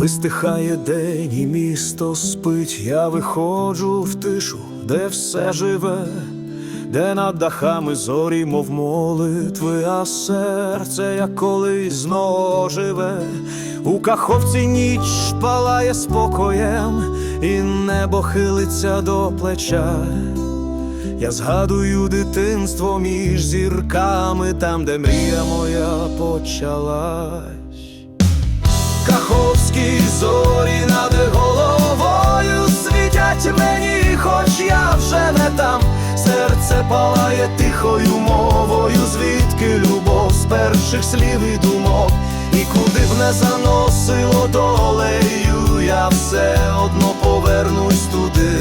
Коли стихає день і місто спить, я виходжу в тишу, де все живе, де над дахами зорі, мов молитви, а серце, як колись знову живе, у каховці ніч палає спокоєм, і небо хилиться до плеча. Я згадую дитинство між зірками, там, де мрія моя почалась. Палає тихою мовою, звідки любов з перших слів і думок, і куди б не заносило долею, я все одно повернусь туди,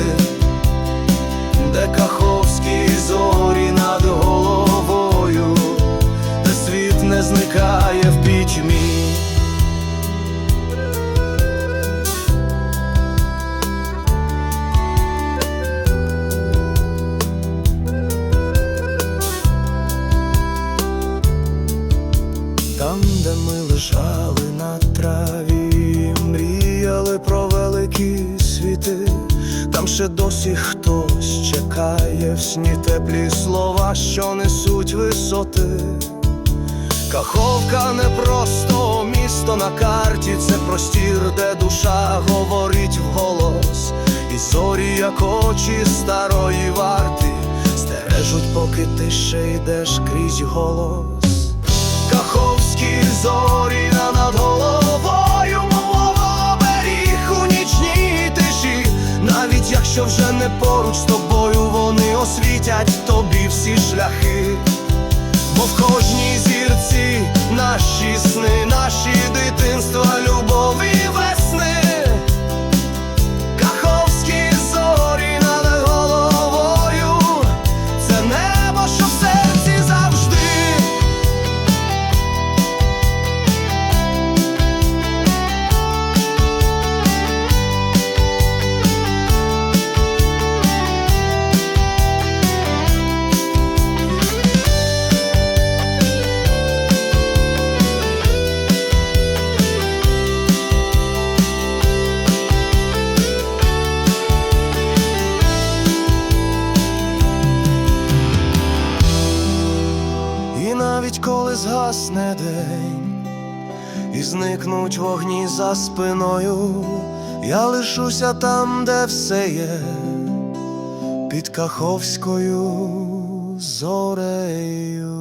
Там, де ми лежали на траві, мріяли про великі світи, там ще досі хтось чекає в сні теплі слова, що несуть висоти. Каховка не просто місто на карті, це простір, де душа говорить вголос, і зорі, як очі старої варти, стережуть, поки ти ще йдеш крізь голос. Каховські зорі над головою, мов беріг у нічній тиші, навіть якщо вже не поруч з тобою, вони освітять тобі всі шляхи. Бо в кожній зірці навіть коли згасне день, і зникнуть вогні за спиною, я лишуся там, де все є, під Каховською зорею.